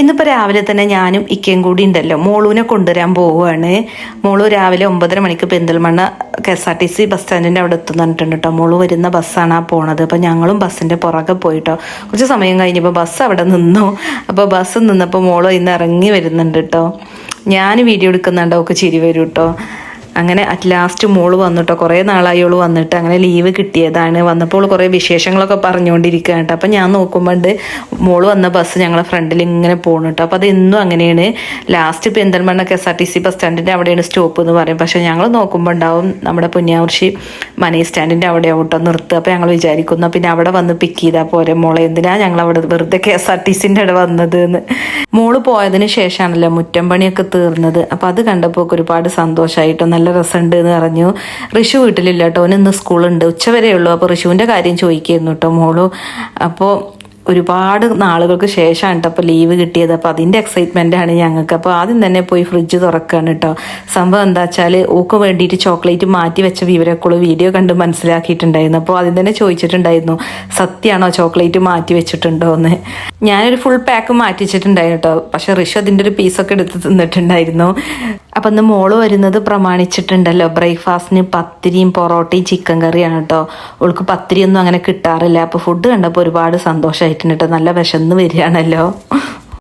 ഇന്നിപ്പോൾ രാവിലെ തന്നെ ഞാനും ഇക്കയും കൂടി ഉണ്ടല്ലോ. മോളൂനെ കൊണ്ടുവരാൻ പോവുകയാണ്. മോളു രാവിലെ ഒമ്പതര മണിക്ക് Perinthalmanna K S R T C bus സ്റ്റാൻഡിന്റെ അവിടെ എത്തുന്നു പറഞ്ഞിട്ടുണ്ട് കേട്ടോ. മോൾ വരുന്ന ബസ്സാണ് ആ പോണത്. അപ്പോൾ ഞങ്ങളും ബസ്സിന്റെ പുറകെ പോയിട്ടോ. കുറച്ച് സമയം കഴിഞ്ഞപ്പോൾ ബസ് അവിടെ നിന്നു. അപ്പോൾ ബസ് നിന്നപ്പോൾ മോൾ ഇന്ന് ഇറങ്ങി വരുന്നുണ്ട് കേട്ടോ. ഞാൻ വീഡിയോ എടുക്കുന്നുണ്ടോ. ഒക്കെ ചിരി വരും കേട്ടോ. അങ്ങനെ അറ്റ് ലാസ്റ്റ് മോൾ വന്നിട്ടോ. കുറേ നാളായി ഓൾ വന്നിട്ട് അങ്ങനെ ലീവ് കിട്ടിയതാണ്. വന്നപ്പോൾ കുറേ വിശേഷങ്ങളൊക്കെ പറഞ്ഞുകൊണ്ടിരിക്കുകയാണ് കേട്ടോ അപ്പം ഞാൻ നോക്കുമ്പോണ്ട് മോൾ വന്ന ബസ് ഞങ്ങളെ ഫ്രണ്ടിൽ ഇങ്ങനെ പോകണം കേട്ടോ അപ്പോൾ അത് എന്നും അങ്ങനെയാണ്. Last Perinthalmanna K S R T C bus സ്റ്റാൻഡിന്റെ അവിടെയാണ് സ്റ്റോപ്പ് എന്ന് പറയും. പക്ഷേ ഞങ്ങൾ നോക്കുമ്പോൾ ഉണ്ടാവും നമ്മുടെ പുണ്യാവർഷി മണി സ്റ്റാൻഡിന്റെ അവിടെ ഓട്ടോ നിർത്തുക. അപ്പോൾ ഞങ്ങൾ വിചാരിക്കുന്നു പിന്നെ അവിടെ വന്ന് പിക്ക് ചെയ്താൽ പോരെ മോളെ. എന്തിനാ ഞങ്ങൾ അവിടെ വെറുതെ കെ എസ് ആർ ടി സിന്റെ അവിടെ വന്നത് എന്ന് മോൾ പോയതിന് ശേഷമാണല്ലോ മുറ്റം പണിയൊക്കെ തീർന്നത്. അപ്പോൾ അത് കണ്ടപ്പോൾ ഒരുപാട് സന്തോഷമായിട്ടും നല്ല രസമുണ്ട് എന്ന് പറഞ്ഞു. ഋഷു വീട്ടിലില്ല കേട്ടോ അവന് ഇന്ന് സ്കൂളുണ്ട്. ഉച്ചവരെ ഉള്ളൂ. അപ്പോൾ ഋഷുവിന്റെ കാര്യം ചോദിക്കുന്നു കേട്ടോ മോളു. അപ്പോൾ ഒരുപാട് നാളുകൾക്ക് ശേഷമാണ് കേട്ടോ അപ്പോൾ ലീവ് കിട്ടിയത്. അപ്പോൾ അതിന്റെ എക്സൈറ്റ്മെന്റ് ആണ് ഞങ്ങൾക്ക്. അപ്പോൾ ആദ്യം തന്നെ പോയി ഫ്രിഡ്ജ് തുറക്കുകയാണ് കേട്ടോ. സംഭവം എന്താ വെച്ചാൽ ഊക്ക് വേണ്ടിയിട്ട് ചോക്ലേറ്റ് മാറ്റി വെച്ച വിവരക്കുള്ള വീഡിയോ കണ്ട് മനസ്സിലാക്കിയിട്ടുണ്ടായിരുന്നു. അപ്പോൾ ആദ്യം തന്നെ ചോദിച്ചിട്ടുണ്ടായിരുന്നു സത്യമാണോ ചോക്ലേറ്റ് മാറ്റി വെച്ചിട്ടുണ്ടോ എന്ന്. ഞാനൊരു ഫുൾ പാക്ക് മാറ്റി വെച്ചിട്ടുണ്ടായിരുന്നു കേട്ടോ. പക്ഷേ ഋഷു അതിന്റെ ഒരു പീസൊക്കെ എടുത്ത് തിന്നിട്ടുണ്ടായിരുന്നു. അപ്പം ഇന്ന് മോൾ വരുന്നത് പ്രമാണിച്ചിട്ടുണ്ടല്ലോ. ബ്രേക്ക്ഫാസ്റ്റിന് പത്തിരിയും പൊറോട്ടയും ചിക്കൻ കറിയാണ് കേട്ടോ ഓൾക്ക് പത്തിരിയൊന്നും അങ്ങനെ കിട്ടാറില്ല. അപ്പോൾ ഫുഡ് കണ്ടപ്പോൾ ഒരുപാട് സന്തോഷമായിട്ടുണ്ട് കേട്ടോ നല്ല വിശന്ന് വരികയാണല്ലോ.